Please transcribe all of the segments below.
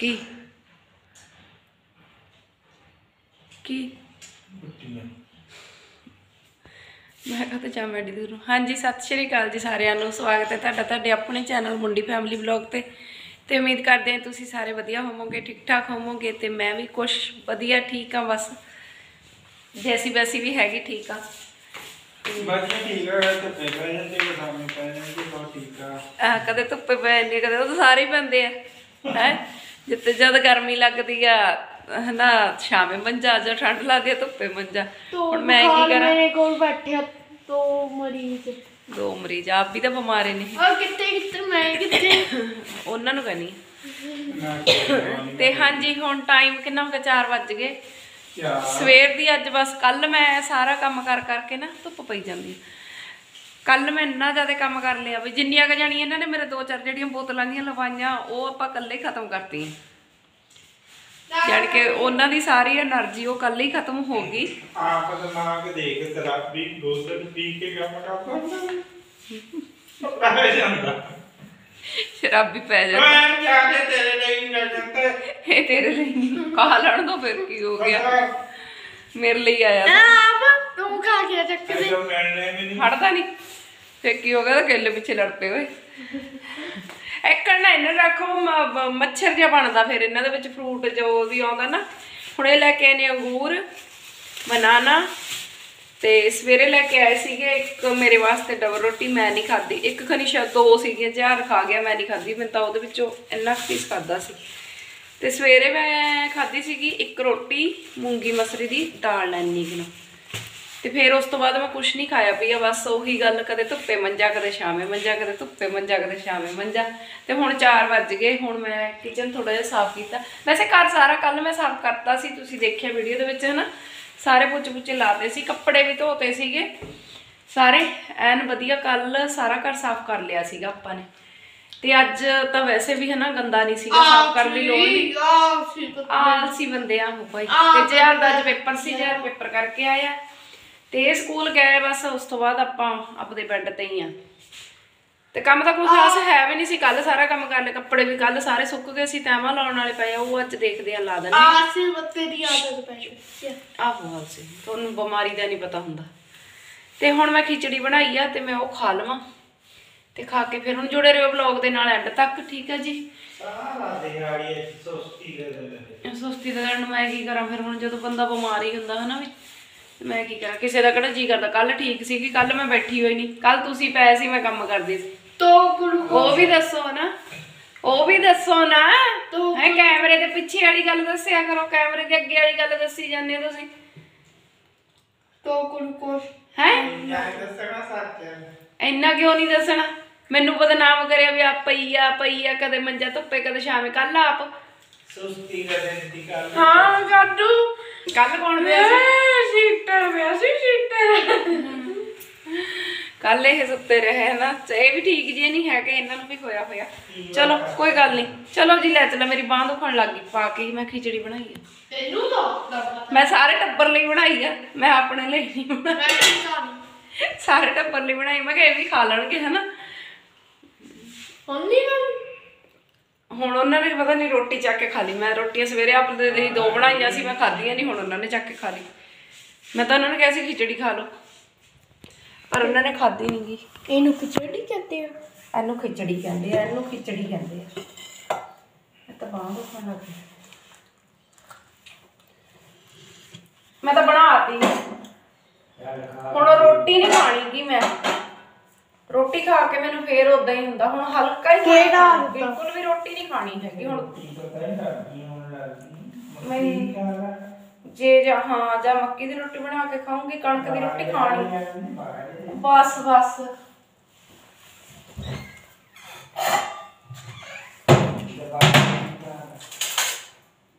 ਕੀ? ਕੀ? ਮੈਂ ਕਹਤੇ ਜਾ ਮੈਂ ਦੂਰ ਹਾਂਜੀ ਸਤਿ ਸ਼੍ਰੀ ਅਕਾਲ ਜੀ ਸਾਰਿਆਂ ਨੂੰ। ਸਵਾਗਤ ਹੈ ਤੁਹਾਡਾ ਤੁਹਾਡੇ ਆਪਣੇ ਚੈਨਲ ਮੁੰਡੀ ਫੈਮਿਲੀ ਵਲੌਗ ਤੇ। ਤੇ ਉਮੀਦ ਕਰਦੇ ਹਾਂ ਤੁਸੀਂ ਸਾਰੇ ਵਧੀਆ ਹੋਵੋਗੇ ਠੀਕ ਠਾਕ ਹੋਵੋਗੇ ਤੇ ਮੈਂ ਵੀ ਕੁਛ ਵਧੀਆ ਠੀਕ ਆ ਬਸ। ਜੈਸੀ ਵੈਸੀ ਵੀ ਹੈਗੀ ਠੀਕ ਆ। ਬਾਕੀ ਠੀਕ ਆ ਤੇ ਪੈ ਜਾਂਦੇ ਕੋ ਸਾਹਮਣੇ ਪੈ ਜਾਂਦੇ ਬਹੁਤ ਠੀਕ ਆ। ਕਦੇ ਧੁੱਪੇ ਪੈਂਦੀ ਕਦੇ ਉਹ ਤਾਂ ਸਾਰੇ ਹੀ ਪੈਂਦੇ ਆ। ਹੈ? ਜਿੱਤੇ ਜਦ ਗਰਮੀ ਲੱਗਦੀ ਆ ਹਨਾ ਸ਼ਾਮੇ ਮੰਜਾ ਜਾਂ ਠੰਡ ਲੱਗਦੀ ਆ ਧੁੱਪੇ ਮੰਜਾ। ਹੁਣ ਮੈਂ ਕੀ ਕਰਾਂ? ਮੇਰੇ ਕੋਲ ਬੈਠਿਆ ਦੋ ਮਰੀਜ਼। ਦੋ ਮਰੀਜ਼ ਆਪ ਵੀ ਤਾਂ ਬਿਮਾਰੇ ਨੇ ਔਰ ਕਿੱਥੇ ਕਿੱਥੇ ਮੈਂ ਕਿੱਥੇ? ਉਹਨਾਂ ਨੂੰ ਕਹਿੰਨੀ ਤੇ ਹਾਂਜੀ ਹੁਣ ਟਾਈਮ ਕਿੰਨਾ ਹੋ ਗਿਆ? 4 ਵੱਜ ਗਏ। ਸਵੇਰ ਦੀ ਅੱਜ ਬਸ ਕੱਲ ਮੈਂ ਸਾਰਾ ਕੰਮ ਕਰ ਕਰਕੇ ਨਾ ਧੁੱਪ ਪਈ ਜਾਂਦੀ ਕੱਲ ਮੈਂ ਇੰਨਾ ਜ਼ਿਆਦਾ ਕੰਮ ਕਰ ਲਿਆ ਵੀ ਜਿੰਨੀਆਂ ਕ ਜਾਣੀ ਇਹਨਾਂ ਨੇ ਮੇਰੇ ਦੋ ਚਾਰ ਜਿਹੜੀਆਂ ਬੋਤਲਾਂ ਦੀਆਂ ਲਵਾਈਆਂ ਉਹ ਆਪਾਂ ਕੱਲੇ ਖਤਮ ਕਰਤੀਆਂ। ਜਾਣ ਕੇ ਉਹਨਾਂ ਦੀ ਸਾਰੀ એનર્ਜੀ ਉਹ ਕੱਲੇ ਹੀ ਖਤਮ ਹੋ ਗਈ। ਸ਼ਰਾਬੀ ਪੈ ਜਾਂਦਾ। ਮੈਂ ਤੇਰੇ ਲਈ ਨਾ ਜਾਂਦਾ। ਇਹ ਤੇਰੇ ਲਈ ਕਾਹ ਲੜਨ ਤੋਂ ਫਿਰ ਕੀ ਹੋ ਗਿਆ। ਮੇਰੇ ਲਈ ਆਇਆ ਮੱਛਰ ਜਿਹਾ ਬਣਦਾ ਫਿਰ ਇਹਨਾਂ ਦੇ ਵਿੱਚ ਫਰੂਟ ਜੋ ਵੀ ਆਉਂਦਾ ਨਾ। ਹੁਣੇ ਲੈ ਕੇ ਆਏ ਨੇ ਅੰਗੂਰ ਬਨਾਨਾ। ਤੇ ਸਵੇਰੇ ਲੈ ਕੇ ਆਏ ਸੀਗੇ ਇੱਕ ਮੇਰੇ ਵਾਸਤੇ ਡਬਲ ਰੋਟੀ ਮੈਂ ਨਹੀਂ ਖਾਧੀ। ਇੱਕ ਖਨੀ ਦੋ ਸੀਗੀਆਂ ਚਾਰ ਖਾ ਗਿਆ ਮੈਂ ਨਹੀਂ ਖਾਧੀ। ਮੈਂ ਤਾਂ ਉਹਦੇ ਵਿੱਚੋਂ ਇੰਨਾ ਕੁ ਪੀਸ ਖਾਧਾ ਸੀ। ਤੇ ਸਵੇਰੇ ਮੈਂ ਖਾਧੀ ਸੀਗੀ ਇੱਕ ਰੋਟੀ ਮੂੰਗੀ ਮਸਰੀ ਦੀ ਦਾਲ ਲੈਣੀ ਕਿਲੋ ਤੇ ਫਿਰ ਉਸ ਤੋਂ ਬਾਅਦ ਮੈਂ ਕੁਝ ਨਹੀਂ ਖਾਇਆ ਪੀਆ ਬਸ ਉਹੀ ਗੱਲ ਕਦੇ ਧੁੱਪੇ ਮੰਜਾ ਕਦੇ ਸ਼ਾਮੇ ਮੰਜਾ ਕਦੇ ਧੁੱਪੇ ਮੰਜਾ ਕਦੇ ਸ਼ਾਮੇ ਮੰਜਾ। ਤੇ ਹੁਣ 4 ਵੱਜ ਗਏ ਹੁਣ ਮੈਂ ਕਿਚਨ ਥੋੜਾ ਜਿਹਾ ਸਾਫ਼ ਕੀਤਾ। ਵੈਸੇ ਘਰ ਸਾਰਾ ਕੱਲ ਮੈਂ ਸਾਫ਼ ਕਰਤਾ ਸੀ ਤੁਸੀਂ ਦੇਖਿਆ ਵੀਡੀਓ ਦੇ ਵਿੱਚ ਹਨਾ? ਸਾਰੇ ਪੁੱਛ ਪੁੱਛੇ ਲਾਤੇ ਸੀ ਕੱਪੜੇ ਵੀ ਧੋਤੇ ਸੀਗੇ। ਸਾਰੇ ਐਨ ਵਧੀਆ ਕੱਲ ਸਾਰਾ ਘਰ ਸਾਫ਼ ਕਰ ਲਿਆ ਸੀਗਾ ਆਪਾਂ ਨੇ। ਤੇ ਅੱਜ ਤਾਂ ਵੈਸੇ ਵੀ ਹਨਾ ਗੰਦਾ ਨਹੀਂ ਸੀਗਾ ਸਾਫ਼ ਕਰਨ ਦੀ ਲੋੜ ਨਹੀਂ ਆਲਸੀ ਬੰਦੇ ਆ ਹੋ ਭਾਈ। ਤੇ ਦਾ ਅੱਜ ਪੇਪਰ ਸੀ ਜੈਰ ਪੇਪਰ ਕਰਕੇ ਆਇਆ। ਤੇ ਸਕੂਲ ਗਏ ਬਸ ਉਸ ਤੋਂ ਬਾਅਦ ਆਪਾਂ ਆਪਦੇ ਬੈੱਡ ਤੇ ਹੀ ਆ। ਤੇ ਕੰਮ ਤਾਂ ਕੋਈ ਖਾਸ ਹੈ ਵੀ ਨਹੀਂ ਸੀ ਕੱਲ ਸਾਰਾ ਕੰਮ ਕਰਨ ਕੱਪੜੇ ਵੀ ਕੱਲ ਸਾਰੇ ਸੁੱਕ ਗਏ ਸੀ ਤੈਮਾ ਲਾਉਣ ਵਾਲੇ ਪਏ ਉਹ ਅੱਜ ਦੇਖਦੇ ਆ ਲਾ ਦਿੰਦੇ ਆ। ਆਸੇ ਬੱਤੇ ਦੀ ਆਦਤ ਪੈ ਚੁੱਕੀ ਹੈ ਆਹੋ ਹਾਸੇ ਤੁਹਾਨੂੰ ਬਿਮਾਰੀ ਦਾ ਨਹੀਂ ਪਤਾ ਹੁੰਦਾ। ਤੇ ਹੁਣ ਮੈਂ ਖਿਚੜੀ ਬਣਾਈ ਆ ਤੇ ਮੈਂ ਉਹ ਖਾ ਲਵਾਂ। ਤੇ ਖਾ ਕੇ ਫਿਰ ਹੁਣ ਜੁੜੇ ਰਹੋ ਵਲੌਗ ਦੇ ਨਾਲ ਐਂਡ ਤੱਕ ਠੀਕ ਆ ਜੀ? ਸਾਰਾ ਦਿਹਾੜੀ ਸੁਸਤੀ ਦੇ ਦਿੰਦੇ ਸੁਸਤੀ ਦਾ ਦਿਨ ਮੈਂ ਕੀ ਕਰਾਂ ਫਿਰ ਹੁਣ ਜਦੋਂ ਬੰਦਾ ਬਿਮਾਰ ਹੀ ਹੁੰਦਾ ਹਨਾ ਵੀ ਮੈਂ ਕੀ ਕਰਾਂ? ਕਿਸੇ ਦਾ ਕਿਹੜਾ ਜੀ ਕਰਦਾ? ਕੱਲ ਠੀਕ ਸੀ ਕਿ ਕੱਲ ਮੈਂ ਬੈਠੀ ਹੋਈ ਨਹੀਂ ਕੱਲ ਤੁਸੀਂ ਪਏ ਸੀ ਮੈਂ ਕੰਮ ਕਰਦੀ ਸੀ। ਤੋ ਉਹ ਵੀ ਦੱਸੋ ਨਾ। ਉਹ ਵੀ ਦੱਸੋ ਨਾ। ਹੈ ਕੈਮਰੇ ਦੇ ਪਿੱਛੇ ਵਾਲੀ ਗੱਲ ਦੱਸਿਆ ਕਰੋ। ਕੈਮਰੇ ਦੇ ਅੱਗੇ ਵਾਲੀ ਗੱਲ ਦੱਸੀ ਜਾਂਦੇ ਹੋ ਤੁਸੀਂ। ਤੋ ਗਲੂਕੋਸ ਹੈ? ਦੱਸਣਾ ਇੰਨਾ ਕਿਉਂ ਨਹੀਂ ਦੱਸਣਾ? ਮੈਨੂੰ ਬਦਨਾਮ ਕਰਿਆ ਵੀ ਆ ਪਈ ਆ ਕਦੇ ਮੰਜਾ ਧੁੱਪੇ ਕਦੇ ਸ਼ਾਮੇ। ਕੱਲ ਆਪ। ਸੁਸਤੀ ਦਾ ਦਿਨ ਦੀ ਹਾਂ ਜਾਦੂ। ਕੱਲ ਕੌਣ ਪਿਆ ਸੀ? ਸ਼ੀਟਰ ਪਿਆ ਸੀ ਸ਼ੀਟਰ ਕੱਲ ਇਹ ਸੁੱਤੇ ਰਹੇ ਨਾ। ਇਹ ਵੀ ਠੀਕ ਜੇ ਨਹੀਂ ਹੈਗੇ ਇਹਨਾਂ ਨੂੰ ਵੀ ਹੋਇਆ ਹੋਇਆ। ਚਲੋ ਕੋਈ ਗੱਲ ਨਹੀਂ। ਚਲੋ ਜੀ ਲੈ ਚਲਾ। ਮੇਰੀ ਬਾਹ ਦੁਖਣ ਲੱਗ ਗਈ। ਪਾ ਕੇ ਮੈਂ ਖਿਚੜੀ ਬਣਾਈ ਆ। ਤੈਨੂੰ ਤਾਂ ਮੈਂ ਸਾਰੇ ਟੱਬਰ ਲਈ ਬਣਾਈ ਆ। ਮੈਂ ਆਪਣੇ ਲਈ ਨਹੀਂ ਬਣਾਈ। ਸਾਰੇ ਟੱਬਰ ਲਈ ਬਣਾਈ। ਮੈਂ ਕਿਹਾ ਇਹ ਵੀ ਖਾ ਲੈਣਗੇ ਹਨਾ? ਹੁਣ ਨਹੀਂ ਹੁਣ ਉਹਨਾਂ ਨੇ ਪਤਾ ਨਹੀਂ ਰੋਟੀ ਚੱਕ ਕੇ ਖਾ ਲਈ। ਮੈਂ ਰੋਟੀਆਂ ਸਵੇਰੇ ਆਪਣੇ ਲਈ ਦੋ ਬਣਾਈਆਂ ਸੀ ਮੈਂ ਖਾਧੀਆਂ ਨਹੀਂ ਹੁਣ ਉਹਨਾਂ ਨੇ ਚੱਕ ਕੇ ਖਾ ਲਈ। ਮੈਂ ਤਾਂ ਉਹਨਾਂ ਨੂੰ ਕਿਹਾ ਸੀ ਖਿਚੜੀ ਖਾ ਲਓ। ਪਰ ਉਹਨਾਂ ਨੇ ਖਾਧੀ ਨਹੀਂ ਗੀ। ਇਹਨੂੰ ਖਿਚੜੀ ਕਹਿੰਦੇ ਆ? ਇਹਨੂੰ ਖਿਚੜੀ ਕਹਿੰਦੇ ਆ ਇਹਨੂੰ ਖਿਚੜੀ ਕਹਿੰਦੇ ਆ। ਇਹ ਤਾਂ ਬਾਹਰ ਖਾਣਾ ਪਈ ਮੈਂ ਤਾਂ ਬਣਾਤੀ। ਹੁਣ ਰੋਟੀ ਨਹੀਂ ਖਾਣੀ ਗੀ ਮੈਂ। ਰੋਟੀ ਖਾ ਕੇ ਮੈਨੂੰ ਫੇਰ ਉਦਾਂ ਹੀ ਹੁੰਦਾ ਹੁਣ ਹਲਕਾ ਹੀ ਖਾਣਾ ਕਿਹੜਾ ਖਾਣਾ, ਬਿਲਕੁਲ ਵੀ ਰੋਟੀ ਨਹੀਂ ਖਾਣੀ ਹੈਗੀ ਹੁਣ। ਜੇ ਜਾਂ ਹਾਂ ਜਾਂ ਮੱਕੀ ਦੀ ਰੋਟੀ ਬਣਾ ਕੇ ਖਾਊਂਗੀ ਕਣਕ ਦੀ ਰੋਟੀ ਖਾਣੀ। ਬਸ ਬਸ।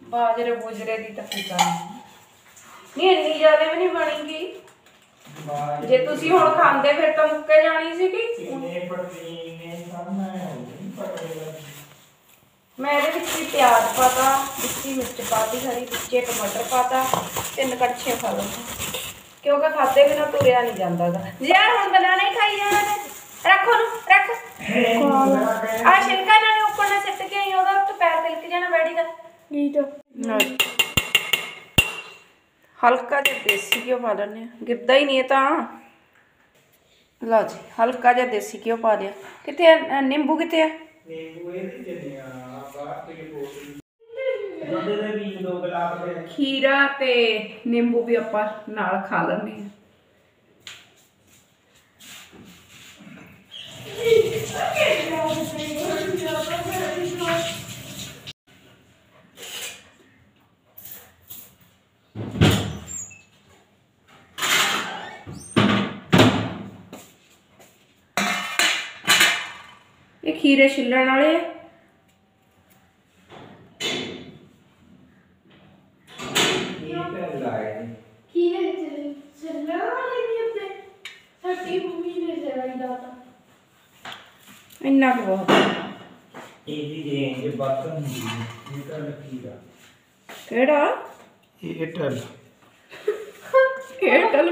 ਬਾਜਰੇ ਬੁਜਰੇ ਦੀ ਤਾਂ ਫਿਕਰ ਨਹੀਂ ਨਹੀਂ ਇੰਨੀ ਜ਼ਿਆਦਾ ਵੀ ਨਹੀਂ ਬਣੀਗੀ। ਜੇ ਤੁਸੀਂ ਹੁਣ ਖਾਂਦੇ ਫਿਰ ਤਾਂ ਮੁੱਕੇ ਜਾਣੀ ਕਿੰਨੇ ਨੇ ਹੋਈ ਪਟੇਗਾ ਮੈਂ ਇਹਦੇ ਵਿੱਚ ਵੀ ਪਿਆਜ਼ ਪਾਤਾ ਵਿੱਚ ਹੀ ਮਿਰਚ ਪਾਤੀ ਹਰੀ ਵਿੱਚੇ ਟਮਾਟਰ ਪਾਤਾ ਤਿੰਨ ਕੜਛੇ ਖਾ ਲਓ ਕਿਉਂਕਿ ਖਾਦੇ ਬਿਨਾ ਤੁਰਿਆ ਨਹੀਂ ਜਾਂਦਾ ਗਾ। ਯਾਰ ਹੁਣ ਬਨਾਨਾ ਹੀ ਖਾਈ ਜਾਣਾ ਰੱਖੋ ਨੂੰ ਰੱਖ। ਆ ਸ਼ਿਲਕਾ ਨਾਲ ਉੱਪਰ ਨਾ ਸਿੱਟ ਕੇ ਆਈ ਉਹਦਾ ਪੈਰ ਤਿਲਕ ਜਾਣਾ ਬੈੜੀ ਦਾ। ਹਲਕਾ ਜਿਹਾ ਦੇਸੀ ਘਿਓ ਪਾ ਲੈਣੇ ਗਿਰਦਾ ਹੀ ਨਹੀਂ ਇਹ ਤਾਂ। ਲਓ ਜੀ ਹਲਕਾ ਜਿਹਾ ਦੇਸੀ ਘਿਓ ਪਾ ਲਿਆ। ਕਿੱਥੇ ਆ? ਅ, ਨਿੰਬੂ ਕਿੱਥੇ ਆ? ਨਿੰਬੂ ਇਹਦੇ ਚ ਨਹੀਂ ਆ ਬਾਹਰ ਤੇ ਬੋਤਲ ਦੁੱਧ ਦੇ ਵੀ ਦੋ ਗਲਾਸ ਦੇ। ਖੀਰਾ ਤੇ ਨਿੰਬੂ ਵੀ ਆਪਾਂ ਨਾਲ ਖਾ ਲੈਂਦੇ ਆ ਇਹ ਖੀਰੇ ਛਿੱਲਣ ਵਾਲੇ ਆ ਇਹ ਤਾਂ ਲਾਏ ਕੀ ਹੈ ਚਲੇ ਚੱਲਣਾ ਵਾਲੇ ਨਹੀਂ ਉੱਤੇ ਸਾਡੀ ਮੰਮੀ ਨੇ ਜਰਾਈ ਦਾਤਾ ਇੰਨਾ ਕੁ ਬਹੁਤ ਆ। ਇਹਦੀ ਰੇਂਜ ਵੱਧ ਹੁੰਦੀ ਹੈ ਇਹ ਤਾਂ ਲਕੀਰਾ ਕਿਹੜਾ ਇਹ ਟਲ ਇਹ ਟਲ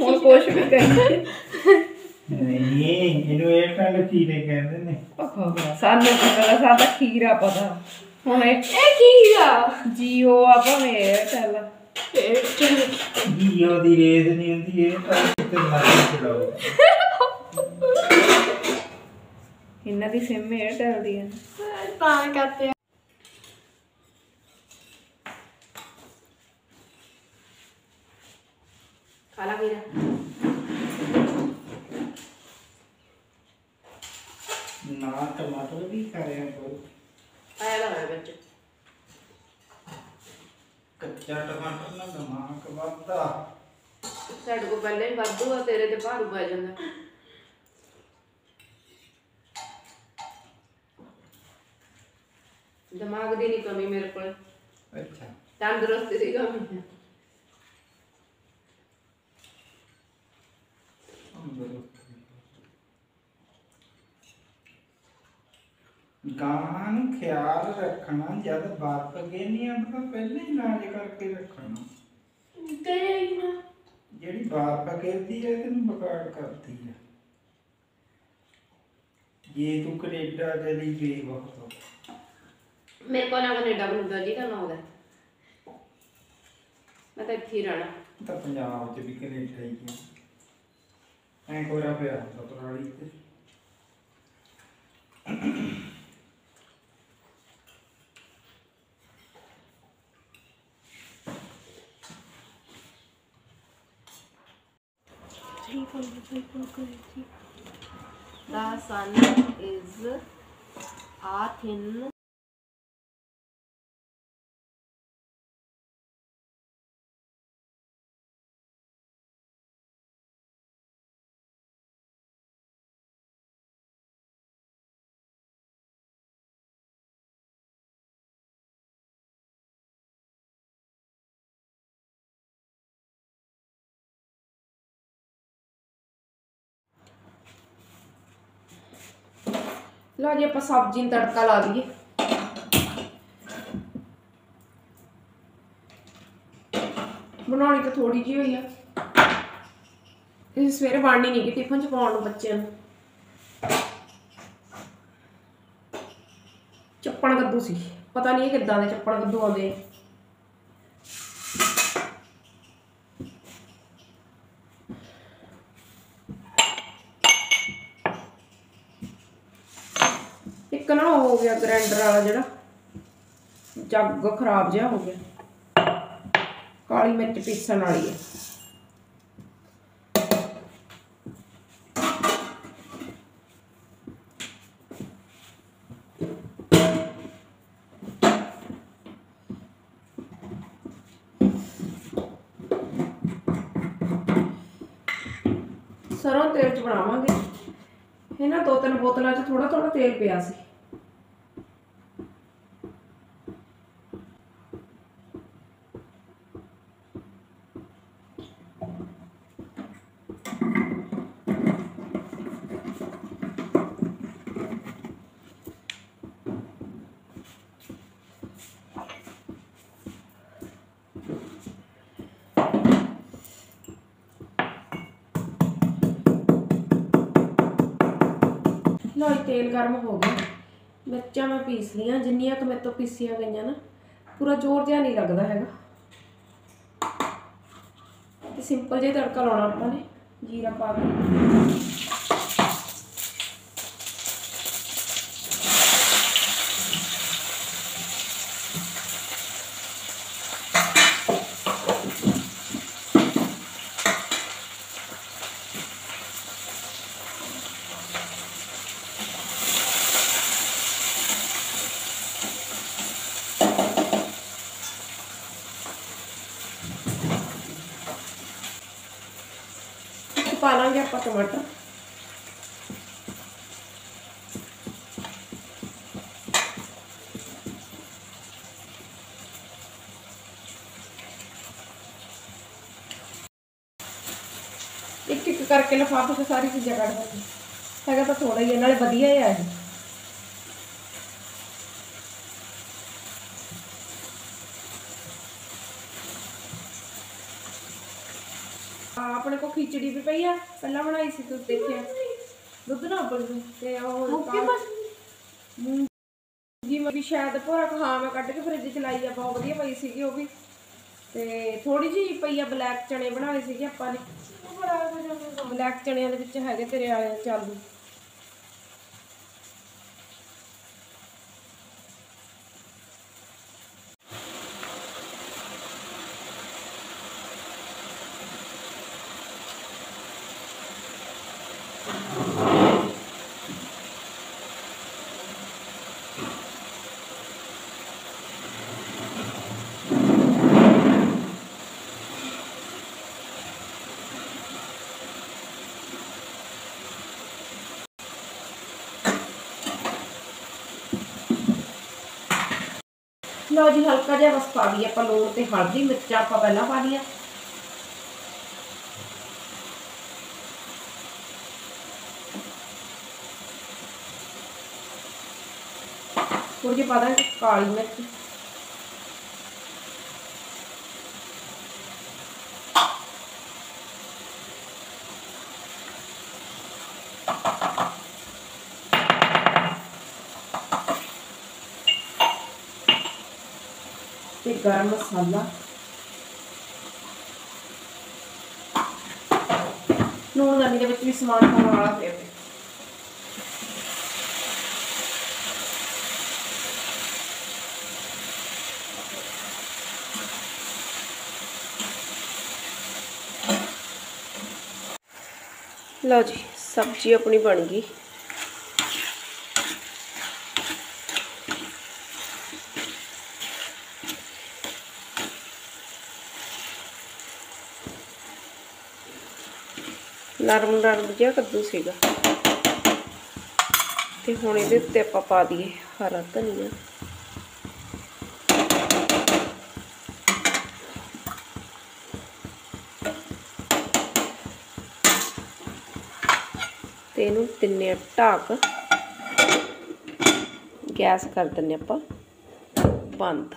ਹੁਣ ਕੁਛ ਵੀ ਕਹਿੰਦੇ ਨਹੀਂ ਇਹਨੂੰ ਇਹ ਟਲ ਲਕੀਰੇ ਕਹਿੰਦੇ ਨੇ। ਸਾਨੂੰ ਪਤਾ ਸਾਡਾ ਖੀਰਾ ਪਤਾ। ਹੁਣ ਇਹ ਇਹ ਕੀ ਆ ਜੀਓ ਆ ਭਾਵੇਂ ਏਅਰਟੈਲ ਜੀਓ ਦੀ ਰੇਂਜ ਨਹੀਂ ਹੁੰਦੀ ਇਹ ਤਾਂ ਕਿਤੇ ਮਰਜ਼ੀ ਚਲਾਓ। ਇਹਨਾਂ ਦੀ ਸਿਮ ਏਅਰਟੈਲ ਦੀ ਹੈ ਤਾਂ ਕਰਤੇ ਖਾਲਾ ਵੀਰਾ ਨਾ ਟਮਾਟਰ ਵੀ ਕਰਿਆ ਕਰੋ ਆਇਆ ਲਾ ਵਿੱਚ ਦਿਮਾਗ ਵੱਧਦਾ। ਸਾਡੇ ਕੋਲ ਪਹਿਲਾਂ ਹੀ ਵਾਧੂ ਆ ਤੇਰੇ ਤੇ ਭਾਰੂ ਪੈ ਜਾਂਦਾ। ਦਿਮਾਗ ਦੀ ਨਹੀਂ ਕਮੀ ਮੇਰੇ ਕੋਲ। ਅੱਛਾ। ਤੰਦਰੁਸਤੀ ਦੀ ਕਮੀ ਹੈ। ਗਾਂ ਨੂੰ ਖਿਆਲ ਰੱਖਣਾ ਜਦ ਬਰਫ ਗੇਨੀ ਆ ਤਾਂ ਪਹਿਲਾਂ ਹੀ ਇਲਾਜ ਕਰਕੇ ਰੱਖਣਾ। ਤੇ ਨਾ ਜਿਹੜੀ ਬਰਫ ਗਿਰਦੀ ਹੈ ਤੈਨੂੰ ਬਕਾੜ ਕਰਦੀ ਹੈ। ਜੇ ਤੂੰ ਕੈਨੇਡਾ ਚਲੀ ਗਈ ਬਹੁਤ ਮੇਰੇ ਕੋਲ ਨਾ ਕੈਨੇਡਾ ਬਣਦਾ ਜੀ ਤਾਂ ਨਾ ਉਹਦਾ। ਮੈਂ ਤਾਂ ਇੱਥੇ ਹੀ ਰਹਿਣਾ। ਤਾਂ ਪੰਜਾਬ ਚ ਵੀ ਕੈਨੇਡਾ ਹੀ ਹੈ। ਐ ਕੋਰਾ ਪਿਆ ਪਰਾਲੀ ਤੇ। Sun is a thin ਲਓ ਜੀ, ਆਪਾਂ ਸਬਜ਼ੀ ਨੂੰ ਤੜਕਾ ਲਾ ਦਈਏ। ਬਣਾਉਣੀ ਤਾਂ ਥੋੜੀ ਜਿਹੀ ਹੋਈ ਆ। ਇਹ ਸਵੇਰੇ ਬਣਨੀ ਨਹੀਂ ਕਿ ਟਿਫਨ ਚ ਪਾਉਣ ਨੂੰ ਬੱਚਿਆਂ ਨੂੰ। ਚੱਪਣ ਕੱਦੂ ਸੀ। ਪਤਾ ਨਹੀਂ ਇਹ ਕਿੱਦਾਂ ਦੇ ਚੱਪਣ ਕੱਦੂ ਆਉਂਦੇ ਇੱਕ ਨਾ ਉਹ ਹੋ ਗਿਆ ਗ੍ਰੈਂਡਰ ਵਾਲਾ ਜਿਹੜਾ। ਜੱਗ ਖਰਾਬ ਜਿਹਾ ਹੋ ਗਿਆ। ਕਾਲੀ ਮਿਰਚ ਪੀਸਣ ਵਾਲੀ ਹੈ। ਸਰੋਂ ਤੇਲ ਚ ਬਣਾਵਾਂਗੇ। ਇਹਨਾਂ ਦੋ ਤਿੰਨ ਬੋਤਲਾਂ ਚ ਥੋੜਾ ਥੋੜਾ ਤੇਲ ਪਿਆ ਸੀ। ਲਓ ਤੇਲ ਗਰਮ ਹੋ ਗਿਆ। ਮਿਰਚਾਂ ਮੈਂ ਪੀਸ ਲੀਆਂ ਜਿੰਨੀਆਂ ਕੁ ਮੇਰੇ ਤੋਂ ਪੀਸੀਆਂ ਗਈਆਂ ਨਾ, ਪੂਰਾ ਜ਼ੋਰ ਜਿਹਾ ਨਹੀਂ ਲੱਗਦਾ ਹੈਗਾ। ਤੇ ਸਿੰਪਲ ਜਿਹਾ ਤੜਕਾ ਲਾਉਣਾ ਆਪਾਂ ਨੇ, ਜੀਰਾ ਪਾ ਕੇ। ਪਾ ਲਾਂਗੇ ਆਪਾਂ ਟਮਾਟਰ ਇੱਕ ਇੱਕ ਕਰਕੇ ਲਿਫਾਫੇ 'ਚ ਸਾਰੀ ਚੀਜ਼ਾਂ ਕੱਢ ਦਾਂਗੇ ਹੈਗਾ ਤਾਂ ਥੋੜਾ ਹੀ ਹੈ ਨਾਲੇ ਵਧੀਆ ਹੀ ਆ ਇਹ ਆ ਆਪਣੇ ਕੋ ਖਿਚੜੀ ਵੀ ਪਈ ਆ ਪਹਿਲਾਂ ਬਣਾਈ ਸੀ ਤੂੰ ਦੇਖਿਆ। ਦੁੱਧ ਨਾ ਉਬਲ ਤੇ ਉਹ ਮੁੱਕੇ ਬਸ। ਜੀ ਮੈਂ ਵੀ ਸ਼ਾਇਦ ਭੋਰਾ ਹਾਂ ਮੈਂ ਕੱਢ ਕੇ ਫ੍ਰਿਜ ਚ ਲਾਈ ਆ ਬਹੁਤ ਵਧੀਆ ਪਈ ਸੀਗੀ ਉਹ ਵੀ। ਤੇ ਥੋੜੀ ਜਿਹੀ ਪਈ ਆ ਬਲੈਕ ਚਣੇ ਬਣਾਏ ਸੀਗੇ ਆਪਾਂ ਨੇ। ਬਲੈਕ ਚਣਿਆਂ ਦੇ ਵਿੱਚ ਹੈਗੇ ਤੇਰੇ ਵਾਲੇ ਚਾਲੂ। ਲਓ ਜੀ, ਹਲਕਾ ਜਿਹਾ ਬਸ ਪਾ ਦਈਏ ਆਪਾਂ ਲੂਣ ਤੇ ਹਲਦੀ, ਮਿਰਚਾਂ ਆਪਾਂ ਪਹਿਲਾਂ ਪਾ ਲਈਆਂ। ਥੋੜੀ ਜਿਹੀ ਪਾ ਦਾਂਗੇ ਕਾਲੀ ਮਿਰਚ। ਗਰਮ ਮਸਾਲਾ ਨੂਣ ਦਾ ਦੇ ਵਿੱਚ ਵੀ ਸਮਾਨ ਪਾਉਣ ਵਾਲਾ ਪਿਆ ਲਓ ਜੀ, ਸਬਜ਼ੀ ਆਪਣੀ ਬਣ ਗਈ। ਨਰਮ ਨਰਮ ਜਿਹਾ ਕੱਦੂ ਸੀਗਾ। ਤੇ ਹੁਣ ਇਹਦੇ ਉੱਤੇ ਆਪਾਂ ਪਾ ਦਈਏ ਹਰਾ ਧਨੀਆ। ਤੇ ਇਹਨੂੰ ਤਿੰਨੇ ਢਾਕ ਗੈਸ ਕਰ ਦਿੰਨੇ ਆਪਾਂ। ਬੰਦ।